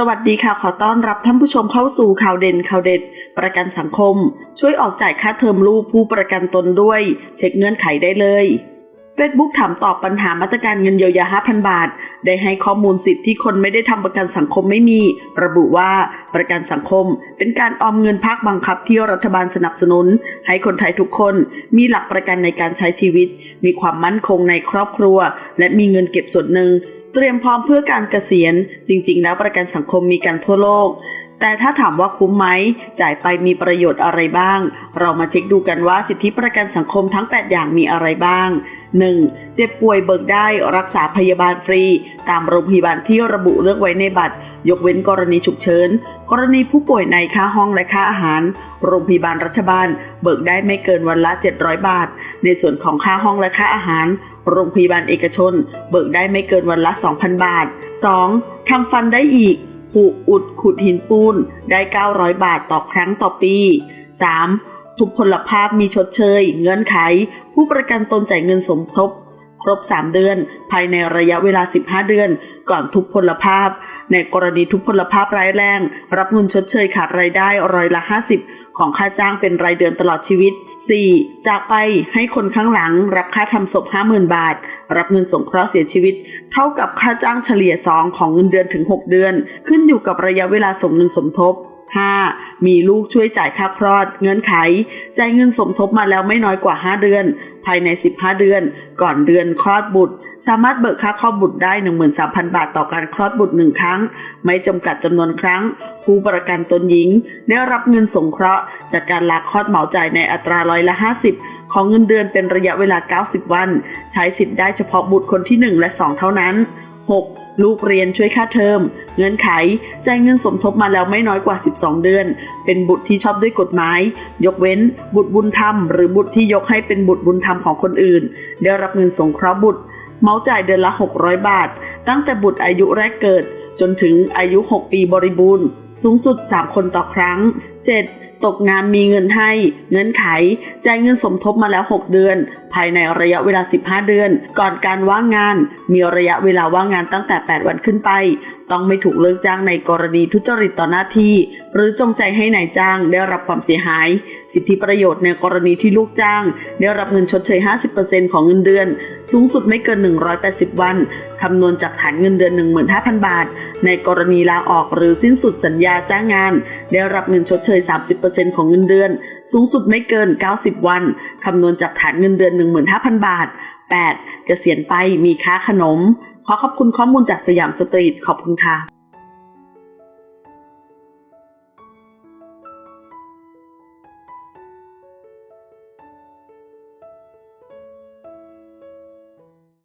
สวัสดีค่ะ ขอต้อนรับท่านผู้ชมเข้าสู่ข่าวเด่นข่าวเด็ด ประกันสังคม ช่วยออกจ่ายค่าเทอมลูกผู้ประกันตนด้วย เช็คเงื่อนไขได้เลย Facebook ถามตอบปัญหามาตรการเงินเยียวยา 5,000 บาท ได้ให้ข้อมูลสิทธิ์ที่คนไม่ได้ทำประกันสังคมไม่มี ระบุว่าประกันสังคม เป็นการออมเงินภาคบังคับที่รัฐบาลสนับสนุน ให้คนไทยทุกคนมีหลักประกันในการใช้ชีวิต มีความมั่นคงในครอบครัว และมีเงินเก็บส่วนหนึ่ง เตรียมพร้อมเพื่อการเกษียณ จริง ๆ แล้วประกันสังคมมีกันทั่วโลก แต่ถ้าถามว่าคุ้มไหม จ่ายไปมีประโยชน์อะไรบ้าง เรามาเช็คดูกันว่าสิทธิประกันสังคมทั้ง 8 อย่างมีอะไรบ้าง 1. เจ็บป่วยเบิกได้รักษาพยาบาลฟรี ตามโรงพยาบาลที่ระบุเลือกไว้ในบัตร ยกเว้นกรณีฉุกเฉิน กรณีผู้ป่วยในค่าห้องและค่าอาหาร โรงพยาบาลรัฐบาล เบิกได้ไม่เกินวันละ 700 บาท ในส่วนของค่าห้องและค่าอาหาร โรงพยาบาลเอกชน เบิกได้ไม่เกินวันละ 2,000 บาท 2. ทำฟันได้อีกผูอุดขุดหินปูนได้ 900 บาทต่อครั้งต่อปี 3. ทุกพลภาพมีชดเชย เงื่อนไข ผู้ประกันตนจ่ายเงินสมทบ ครบ 3 เดือน ภายในระยะเวลา 15 เดือน ก่อนทุพพลภาพ ในกรณีทุพพลภาพร้ายแรง รับเงินชดเชยขาดรายได้ร้อยละ 50 ของค่าจ้างเป็นรายเดือนตลอดชีวิต 4. จากไปให้คนข้างหลังรับค่าทำศพ 50,000 บาท รับเงินสงเคราะห์เสียชีวิต เท่ากับค่าจ้างเฉลี่ย 2 ของเงินเดือนถึง 6 เดือน ขึ้นอยู่กับระยะเวลาส่งเงินสมทบ 5. มีลูกช่วยจ่ายค่าคลอด เงื่อนไขจ่ายเงินสมทบมาแล้วไม่น้อยกว่า 5 เดือน ภายใน 15 เดือน ก่อนเดือนคลอดบุตร สามารถเบิกค่าคลอดบุตรได้ 13,000 บาทต่อการคลอดบุตร1ครั้ง ไม่จำกัดจำนวนครั้ง ผู้ประกันตนหญิง ได้รับเงินสงเคราะห์ จากการลาคลอดเหมาจ่ายในอัตราร้อยละ 50 ของเงินเดือนเป็นระยะเวลา 90 วัน ใช้สิทธิ์ได้เฉพาะบุตรคนที่ 1 และ 2 เท่านั้น 6. ลูกเรียนช่วยค่าเทอม เงื่อนไข จ่ายเงินสมทบมาแล้วไม่น้อยกว่า 12 เดือน เป็นบุตรที่ชอบด้วยกฎหมาย ยกเว้น บุตรบุญธรรม หรือบุตรที่ยกให้เป็นบุตรบุญธรรมของคนอื่น ได้รับเงินสงเคราะห์บุตร เมาจ่ายเดือนละ 600 บาท ตั้งแต่บุตรอายุแรกเกิด จนถึงอายุ 6 ปีบริบูรณ์ สูงสุด 3 คนต่อครั้ง 7. ตกงานมีเงินให้ เงื่อนไข จ่ายเงินสมทบมาแล้ว 6 เดือน ภายในระยะเวลา 15 เดือน ก่อนการว่างงาน มีระยะเวลาว่างงานตั้งแต่ 8 วันขึ้นไป ต้องไม่ถูกเลิกจ้างในกรณีทุจริตต่อหน้าที่ หรือจงใจให้นายจ้างได้รับความเสียหาย สิทธิประโยชน์ในกรณีที่ลูกจ้าง ได้รับเงินชดเชย 50%ของเงินเดือน สูงสุดไม่เกิน 180 วัน คำนวณจากฐานเงินเดือน 15,000 บาท ในกรณีลาออกหรือสิ้นสุดสัญญาจ้างงาน ได้รับเงินชดเชย 30%ของเงินเดือน สูงสุดไม่เกิน 90 วัน คำนวณจากฐานเงินเดือน 15,000 บาท 8. เกษียณไปมีค่าขนม ขอขอบคุณข้อมูลจากสยามสตรีท ขอบคุณค่ะ